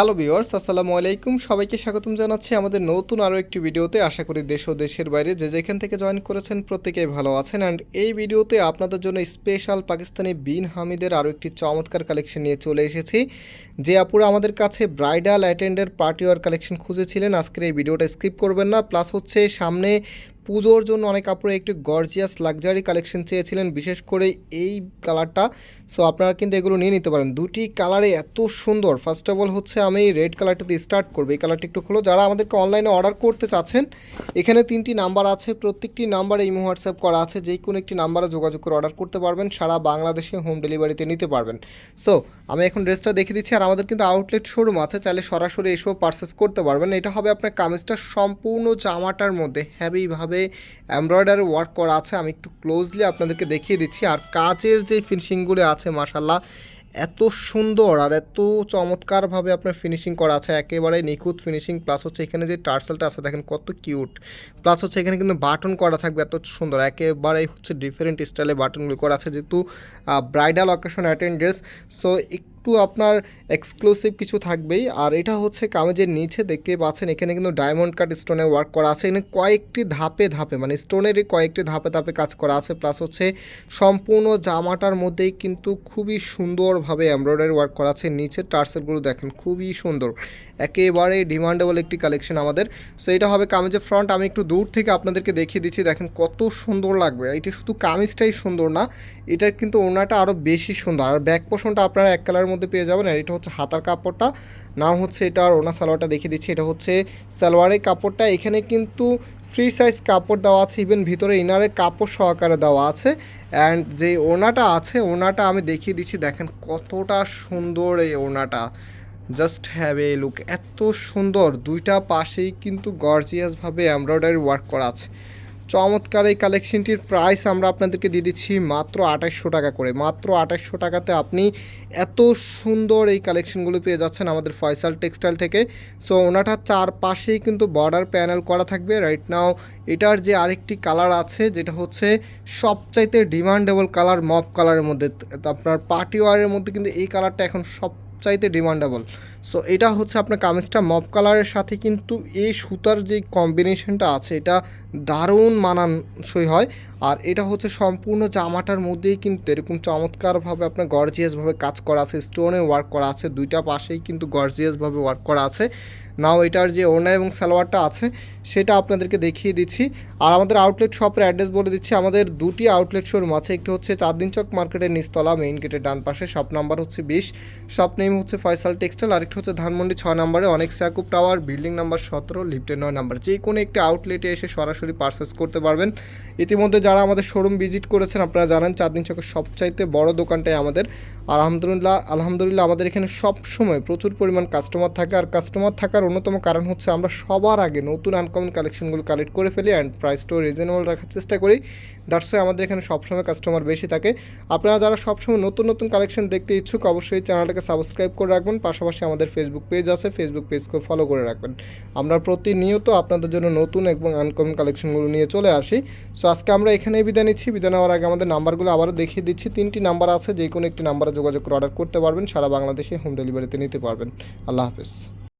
Hello viewers, আসসালামু আলাইকুম। সবাইকে স্বাগতম জানাচ্ছি আমাদের নতুন আরও একটি ভিডিওতে। আশা করি দেশ ও দেশের বাইরে যে যেখান থেকে জয়েন করেছেন প্রত্যেকেই ভালো আছেন। অ্যান্ড এই ভিডিওতে আপনাদের জন্য স্পেশাল পাকিস্তানি বিন হামিদের আরও একটি চমৎকার কালেকশন নিয়ে চলে এসেছি। যে আপুরা আমাদের কাছে ব্রাইডাল অ্যাটেন্ডের পার্টি ওয়ার কালেকশন খুঁজেছিলেন, আজকের এই ভিডিওটা স্কিপ করবেন না। প্লাস হচ্ছে সামনে পুজোর জন্য অনেক কাপড়ে একটু গর্জিয়াস লাক্সারি কালেকশন চেয়েছিলেন, বিশেষ করে এই কালারটা সো আপনারা কিন্তু এগুলো নিয়ে নিতে পারেন। দুটি কালারে এত সুন্দর। ফার্স্ট অফ অল হচ্ছে, আমি রেড কালারটা দিয়ে স্টার্ট করব। এই কালারটা একটু খুলো। যারা আমাদেরকে অনলাইনে অর্ডার করতে চাচ্ছেন, এখানে তিনটি নাম্বার আছে। প্রত্যেকটি নাম্বারে ইমো হোয়াটসঅ্যাপ করা আছে। যেই কোনো একটি নাম্বারে যোগাযোগ করে অর্ডার করতে পারবেন। সারা বাংলাদেশে হোম ডেলিভারিতে নিতে পারবেন। সো আমি এখন ড্রেসটা দেখে দিচ্ছি। আর আমাদের কিন্তু আউটলেট শোরুম আছে। চাইলে সরাসরি এসেও পারচেস করতে পারবেন। এটা হবে আপনার কামিজটা সম্পূর্ণ জামাটার মধ্যে হ্যাভিভাবে এমব্রয়ডারি ওয়ার্ক করা আছে, আমি একটু ক্লোজলি আপনাদেরকে দেখিয়ে দিচ্ছি। আর কাজের যে ফিনিশিংগুলো আছে মাসাল্লাহ এত সুন্দর আর এত চমৎকারভাবে আপনার ফিনিশিং করা আছে একেবারে নিখুঁত ফিনিশিং প্লাস হচ্ছে এখানে যে টার্সেলটা আছে, দেখেন কত কিউট প্লাস হচ্ছে এখানে কিন্তু বাটন করা থাকবে, এত সুন্দর একেবারে হচ্ছে ডিফারেন্ট স্টাইলে বাটনগুলো করা আছে, যেহেতু bridal occasion attend dress so একটু আপনার এক্সক্লুসিভ কিছু থাকবেই। আর এটা হচ্ছে কামেজের নিচে দেখতে পাচ্ছেন, এখানে কিন্তু ডায়মন্ড কাট স্টোনে ওয়ার্ক করা আছে। এখানে কয়েকটি ধাপে ধাপে মানে স্টোনেরই কয়েকটি ধাপে ধাপে কাজ করা আছে। প্লাস হচ্ছে সম্পূর্ণ জামাটার মধ্যেই কিন্তু খুবই সুন্দরভাবে এমব্রয়ডারি ওয়ার্ক করা আছে। নিচের টার্সেলগুলো দেখেন, খুবই সুন্দর। একেবারে ডিমান্ডেবল একটি কালেকশন আমাদের। সো এটা হবে কামিজের ফ্রন্ট আমি একটু দূর থেকে আপনাদেরকে দেখিয়ে দিচ্ছি। দেখেন কত সুন্দর লাগবে। এটা শুধু কামিজটাই সুন্দর না, এটার কিন্তু ওনাটা আরও বেশি সুন্দর। আর ব্যাক পোষণটা আপনারা এক কালারের পেয়ে যাবেন। আর এটা হচ্ছে হাতার কাপড়টা। নাম হচ্ছে এটা ওনা সালোয়ারটা দেখিয়ে দিচ্ছি। এটা হচ্ছে সালোয়ারের কাপড়টা। এখানে কিন্তু ফ্রি সাইজ কাপড় দেওয়া আছে। ইভেন ভিতরে ইনারে কাপড় সহকারে দেওয়া আছে। অ্যান্ড যে ওনাটা আছে, ওনাটা আমি দেখিয়ে দিচ্ছি। দেখেন কতটা সুন্দর এই ওনাটা। জাস্ট হ্যাভ এ লুক এত সুন্দর। দুইটা পাশেই কিন্তু গর্জিয়াসভাবে এমব্রয়ডারি ওয়ার্ক করা আছে। চমৎকার এই কালেকশনটির প্রাইস আমরা আপনাদেরকে দিয়ে দিচ্ছি মাত্র আঠাশশো টাকা করে। মাত্র আঠাশশো টাকাতে আপনি এত সুন্দর এই কালেকশনগুলো পেয়ে যাচ্ছেন আমাদের ফয়সাল টেক্সটাইল থেকে। সো ওনাটার চারপাশেই কিন্তু বর্ডার প্যানেল করা থাকবে। রাইট নাও এটার যে আরেকটি কালার আছে, যেটা হচ্ছে সবচাইতে ডিমান্ডেবল কালার মপ কালারের মধ্যে। আপনার পার্টি ওয়ারের মধ্যে কিন্তু এই কালারটা এখন সব চাইতে ডিমান্ডেবল সো এটা হচ্ছে আপনার কামিজটা মপ কালারের সাথে কিন্তু এই সুতার যে কম্বিনেশনটা আছে, এটা দারুণ মানানসই হয়। আর এটা হচ্ছে সম্পূর্ণ জামাটার মধ্যেই কিন্তু এরকম চমৎকারভাবে আপনার গর্জিয়াসভাবে কাজ করা আছে স্টোনে ওয়ার্ক করা আছে, দুইটা পাশেই কিন্তু গর্জিয়াসভাবে ওয়ার্ক করা আছে। নাও এটার যে ওড়না এবং সালোয়ারটা আছে, সেটা আপনাদেরকে দেখিয়ে দিচ্ছি। আর আমাদের আউটলেট শপের অ্যাড্রেস বলে দিচ্ছি, আমাদের দুটি আউটলেট শোরুম আছে। একটি হচ্ছে চাঁদদিন চক মার্কেটের নিচতলা মেইন গেটের ডান পাশে শপ নাম্বার হচ্ছে বিশ শপ নেম হচ্ছে ফয়সাল টেক্সটাইল আরেকটি হচ্ছে ধানমন্ডি ছয় নম্বরে, অনেক স্যাকুপ টাওয়ার, বিল্ডিং নাম্বার সতেরো, লিফটের নয় নাম্বার। যে কোনো একটি আউটলেটে এসে সরাসরি পারচেস করতে পারবেন। ইতিমধ্যে যারা আমাদের শোরুম ভিজিট করেছেন, আপনারা জানেন চাঁদদিন চকের সবচাইতে বড় দোকানটাই আমাদের। আর আলহামদুলিল্লাহ আলহামদুলিল্লাহ আমাদের এখানে সব সময় প্রচুর পরিমাণ কাস্টমার থাকে। আর কাস্টমার থাকার অন্যতম কারণ হচ্ছে আমরা সবার আগে নতুন আনকমন কালেকশনগুলো কালেক্ট করে ফেলি অ্যান্ড প্রাইসটাও রিজনেবল রাখার চেষ্টা করি। দ্যাটস আমাদের এখানে সবসময় কাস্টমার বেশি থাকে। আপনারা যারা সবসময় নতুন নতুন কালেকশন দেখতে ইচ্ছুক, অবশ্যই চ্যানেলটাকে সাবস্ক্রাইব করে রাখবেন। পাশাপাশি আমাদের ফেসবুক পেজ আছে ফেসবুক পেজকে ফলো করে রাখবেন। আমরা প্রতিনিয়ত আপনাদের জন্য নতুন এবং আনকমন কালেকশনগুলো নিয়ে চলে আসি। সো আজকে আমরা এখানেই বিদায় নিচ্ছি। বিদায় নেওয়ার আগে আমাদের নাম্বারগুলো আবারও দেখিয়ে দিচ্ছি। তিনটি নাম্বার আছে যে কোনো একটি নাম্বারে যোগাযোগ করে অর্ডার করতে পারবেন। সারা বাংলাদেশে হোম ডেলিভারিতে নিতে পারবেন। আল্লাহ হাফেজ।